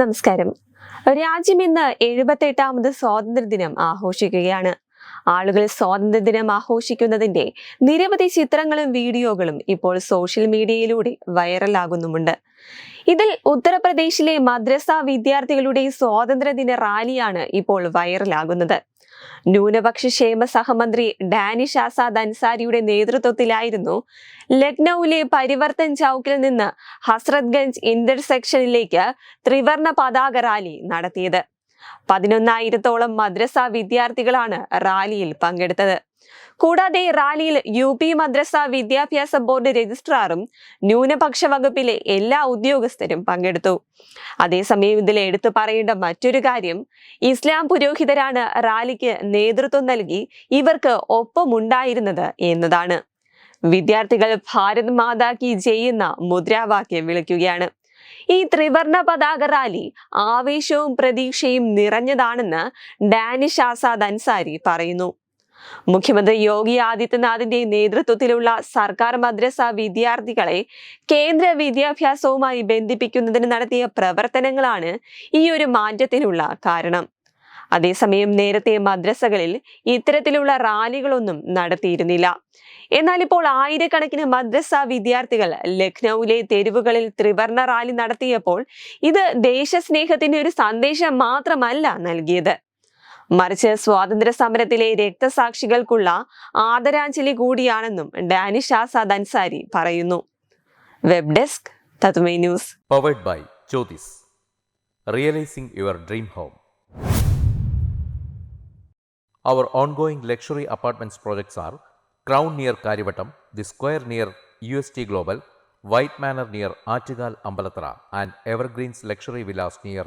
നമസ്കാരം. രാജ്യം ഇന്ന് എഴുപത്തെട്ടാമത് സ്വാതന്ത്ര്യദിനം ആഘോഷിക്കുകയാണ്. ആളുകൾ സ്വാതന്ത്ര്യദിനം ആഘോഷിക്കുന്നതിന്റെ നിരവധി ചിത്രങ്ങളും വീഡിയോകളും ഇപ്പോൾ സോഷ്യൽ മീഡിയയിലൂടെ വൈറലാകുന്നുമുണ്ട്. ഇതിൽ ഉത്തർപ്രദേശിലെ മദ്രസ വിദ്യാർത്ഥികളുടെ സ്വാതന്ത്ര്യദിന റാലിയാണ് ഇപ്പോൾ വൈറലാകുന്നത്. ന്യൂനപക്ഷ ക്ഷേമ സഹമന്ത്രി ഡാനിഷ് ആസാദ് അൻസാരിയുടെ നേതൃത്വത്തിലായിരുന്നു ലക്നൌവിലെ പരിവർത്തൻ ചൌക്കിൽ നിന്ന് ഹസ്രത്ഗഞ്ച് ഇന്റർസെക്ഷനിലേക്ക് ത്രിവർണ പതാക റാലി നടത്തിയത്. പതിനൊന്നായിരത്തോളം മദ്രസ വിദ്യാർത്ഥികളാണ് റാലിയിൽ പങ്കെടുത്തത്. കൂടാതെ റാലിയിൽ യു പി മദ്രസ വിദ്യാഭ്യാസ ബോർഡ് രജിസ്ട്രാറും ന്യൂനപക്ഷ വകുപ്പിലെ എല്ലാ ഉദ്യോഗസ്ഥരും പങ്കെടുത്തു. അതേസമയം ഇതിൽ എടുത്തു പറയേണ്ട മറ്റൊരു കാര്യം ഇസ്ലാം പുരോഹിതരാണ് റാലിക്ക് നേതൃത്വം നൽകി ഇവർക്ക് ഒപ്പമുണ്ടായിരുന്നത് എന്നതാണ്. വിദ്യാർത്ഥികൾ ഭാരത് മാതാ കി ജയ് എന്ന മുദ്രാവാക്യം വിളിക്കുകയാണ്. ഈ ത്രിവർണ പതാക റാലി ആവേശവും പ്രതീക്ഷയും നിറഞ്ഞതാണെന്ന് ഡാനിഷ് ആസാദ് അൻസാരി പറയുന്നു. മുഖ്യമന്ത്രി യോഗി ആദിത്യനാഥിന്റെ നേതൃത്വത്തിലുള്ള സർക്കാർ മദ്രസ വിദ്യാർത്ഥികളെ കേന്ദ്ര വിദ്യാഭ്യാസവുമായി ബന്ധിപ്പിക്കുന്നതിന് നടത്തിയ പ്രവർത്തനങ്ങളാണ് ഈ ഒരു മാറ്റത്തിനുള്ള കാരണം. അതേസമയം നേരത്തെ മദ്രസകളിൽ ഇത്തരത്തിലുള്ള റാലികളൊന്നും നടത്തിയിരുന്നില്ല. എന്നാൽ ഇപ്പോൾ ആയിരക്കണക്കിന് മദ്രസ വിദ്യാർത്ഥികൾ ലഖ്നൌവിലെ തെരുവുകളിൽ ത്രിവർണ റാലി നടത്തിയപ്പോൾ ഇത് ദേശസ്നേഹത്തിന്റെ ഒരു സന്ദേശം മാത്രമല്ല നൽകിയത്. മറിച്ച് സ്വാതന്ത്ര്യ സമരത്തിലെ രക്തസാക്ഷികൾക്കുള്ള ആദരാഞ്ജലി കൂടിയാണെന്നും ഡാനിഷ് ആസാദ് പറയുന്നു web desk Tatvame news powered by Jyothis realising your dream home Our ongoing luxury apartments projects are Crown near Karivattam, The Square near UST Global, White Manor near Achigal Ambalatra, and Evergreens Luxury Villas near